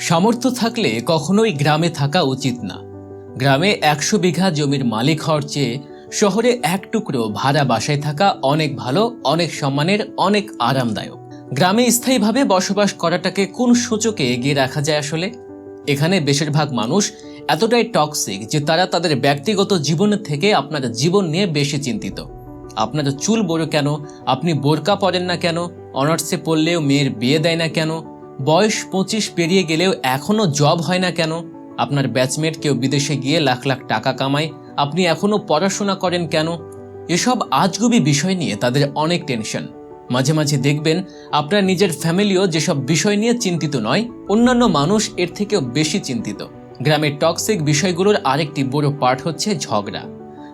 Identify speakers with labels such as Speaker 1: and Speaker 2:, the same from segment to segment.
Speaker 1: সামর্থ্য থাকলে কখনোই গ্রামে থাকা উচিত না। গ্রামে একশো বিঘা জমির মালিক হওয়ার চেয়ে শহরে এক টুকরো ভাড়া বাসায় থাকা অনেক ভালো, অনেক সম্মানের, অনেক আরামদায়ক। গ্রামে স্থায়ীভাবে বসবাস করাটাকে কোন সূচকে এগিয়ে রাখা যায় আসলে? এখানে বেশিরভাগ মানুষ এতটাই টক্সিক যে তারা তাদের ব্যক্তিগত জীবনের থেকে আপনার জীবন নিয়ে বেশি চিন্তিত। আপনার চুল বড় কেন? আপনি বোরকা পরেন না কেন? অনার্সে পড়লেও মেয়ের বিয়ে দেয় না কেন? বয়স পঁচিশ পেরিয়ে গেলেও এখনও জব হয় না কেন? আপনার ব্যাচমেট কেউ বিদেশে গিয়ে লাখ লাখ টাকা কামায়, আপনি এখনও পড়াশোনা করেন কেন? এসব আজগুবি বিষয় নিয়ে তাদের অনেক টেনশন মাঝে মাঝে দেখবেন আপনার নিজের ফ্যামিলিও যেসব বিষয় নিয়ে চিন্তিত নয়, অন্যান্য মানুষ এর থেকেও বেশি চিন্তিত। গ্রামের টক্সিক বিষয়গুলোর আরেকটি বড় পার্ট হচ্ছে ঝগড়া।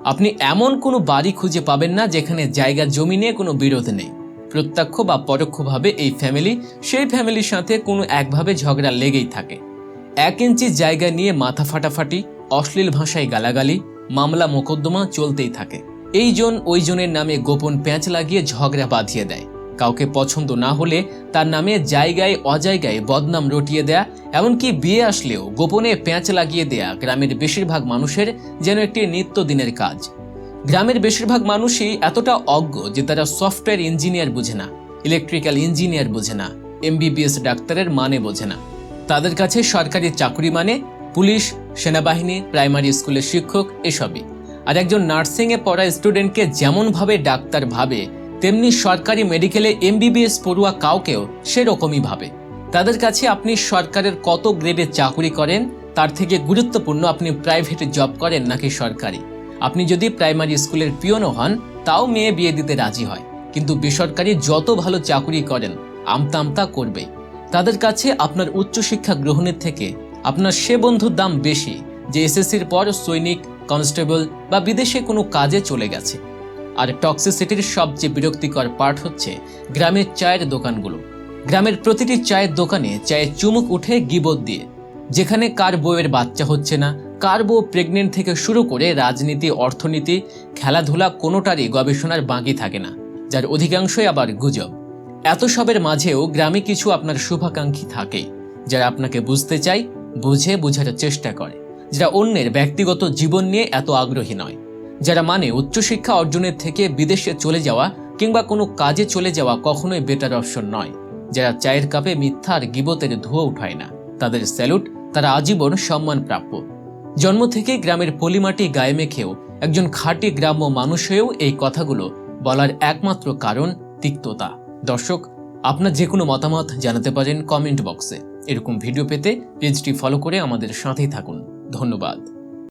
Speaker 1: আপনি এমন কোনো বাড়ি খুঁজে পাবেন না যেখানে জায়গা জমি নিয়ে কোনো বিরোধ নেই। প্রত্যক্ষ বা পরোক্ষভাবে এই ফ্যামিলি সেই ফ্যামিলির সাথে কোনো একভাবে ঝগড়া লেগেই থাকে। এক ইঞ্চি জায়গা নিয়ে মাথা ফাটাফাটি, অশ্লীল ভাষায় গালাগালি, মামলা মোকদ্দমা চলতেই থাকে। এই জন ওই জনের নামে গোপন প্যাঁচ লাগিয়ে ঝগড়া বাঁধিয়ে দেয়। কাউকে পছন্দ না হলে তার নামে জায়গায় অজায়গায় বদনাম রটিয়ে দেয়া, এমনকি বিয়ে আসলেও গোপনে প্যাঁচ লাগিয়ে দেয়া গ্রামের বেশিরভাগ মানুষের যেন একটি নিত্যদিনের কাজ। গ্রামের বেশিরভাগ মানুষই এতটা অজ্ঞ যে তারা সফটওয়্যার ইঞ্জিনিয়ার বোঝে না, ইলেকট্রিক্যাল ইঞ্জিনিয়ার বোঝে না, এমবিবিএস ডাক্তারের মানে বোঝে না। তাদের কাছে সরকারি চাকরি মানে পুলিশ, সেনাবাহিনী, প্রাইমারি স্কুলের শিক্ষক এসবই। আর একজন নার্সিংয়ে পড়া স্টুডেন্টকে যেমনভাবে ডাক্তার ভাবে, তেমনি সরকারি মেডিকেলে এমবিবিএস পড়ুয়া কাউকেও সেরকমই ভাবে। তাদের কাছে আপনি সরকারের কত গ্রেডে চাকরি করেন, তার থেকে গুরুত্বপূর্ণ আপনি প্রাইভেট জব করেন নাকি সরকারি? আপনি যদি প্রাইমারি স্কুলের পিয়নও হন, তাও মেয়ে বিয়ে দিতে রাজি হয়। কিন্তু বেসরকারি যত ভালো চাকরি করেন আমতা আমতা করবেই। তাদের কাছে আপনার উচ্চশিক্ষা গ্রহণের থেকে আপনার সে বন্ধুর দাম বেশি, যে এসএসসির পর সৈনিক, কনস্টেবল বা বিদেশে কোনো কাজে চলে গেছে। আর টক্সিসিটির সবচেয়ে বিরক্তিকর পার্ট হচ্ছে গ্রামের চায়ের দোকানগুলো। গ্রামের প্রতিটি চায়ের দোকানে চায়ের চুমুক উঠে গিবত দিয়ে, যেখানে কার বউয়ের বাচ্চা হচ্ছে না কার বউ প্রেগনেন্ট থেকে শুরু করে রাজনীতি, অর্থনীতি, খেলাধুলা কোনোটারই গবেষণার বাকি থাকে না, যার অধিকাংশই আবার গুজব। এত সবের মাঝেও গ্রামে কিছু আপনার শুভাকাঙ্ক্ষী থাকে, যারা আপনাকে বুঝতে চায়, বুঝে বোঝার চেষ্টা করে, যারা অন্যের ব্যক্তিগত জীবন নিয়ে এত আগ্রহী নয়, যারা মানে উচ্চশিক্ষা অর্জনের থেকে বিদেশে চলে যাওয়া কিংবা কোনো কাজে চলে যাওয়া কখনোই বেটার অপশন নয়, যারা চায়ের কাপে মিথ্যা আর গিবতের ধুয়ো উঠায় না। তাদের স্যালুট তারা আজীবন সম্মান প্রাপ্য। জন্ম থেকে গ্রামের পলিমাটি গায়ে মেখেও একজন খাঁটি গ্রাম্য মানুষ হয়েও এই কথাগুলো বলার একমাত্র কারণ তিক্ততা। দর্শক, আপনার যে কোনো মতামত জানাতে পারেন কমেন্ট বক্সে। এরকম ভিডিও পেতে পেজটি ফলো করে আমাদের সাথেই থাকুন। ধন্যবাদ।